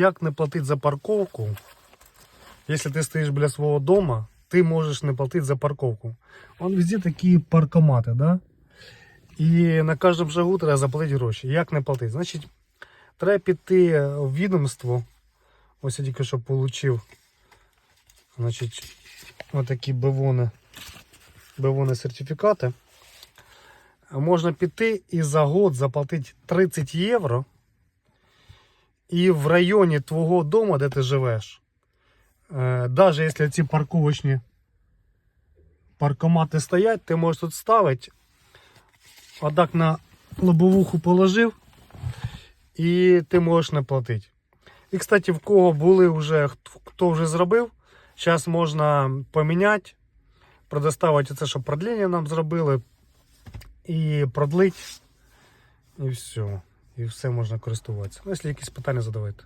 Як не платити за парковку? Якщо ти стоїш біля свого дому, ти можеш не платити за парковку. Вон везде такі паркомати, да? І на кожному шагу треба заплатити гроші. Як не платити? Значить, треба піти в відомство. Ось я тільки що отримав. Значить, отакі бивони, бивони сертифікати. Можна піти і за год заплатити 30 євро. І в районі твого дому, де ти живеш, навіть якщо ці парковочні паркомати стоять, ти можеш тут ставити, отак на лобовуху положив, і ти можеш не платити. І, кстати, в кого були вже, хто- хто вже зробив, зараз можна поміняти, предоставити це, щоб продлення нам зробили, і продлить, і все. І все можна користуватися. Ну, якщо якісь питання задавайте.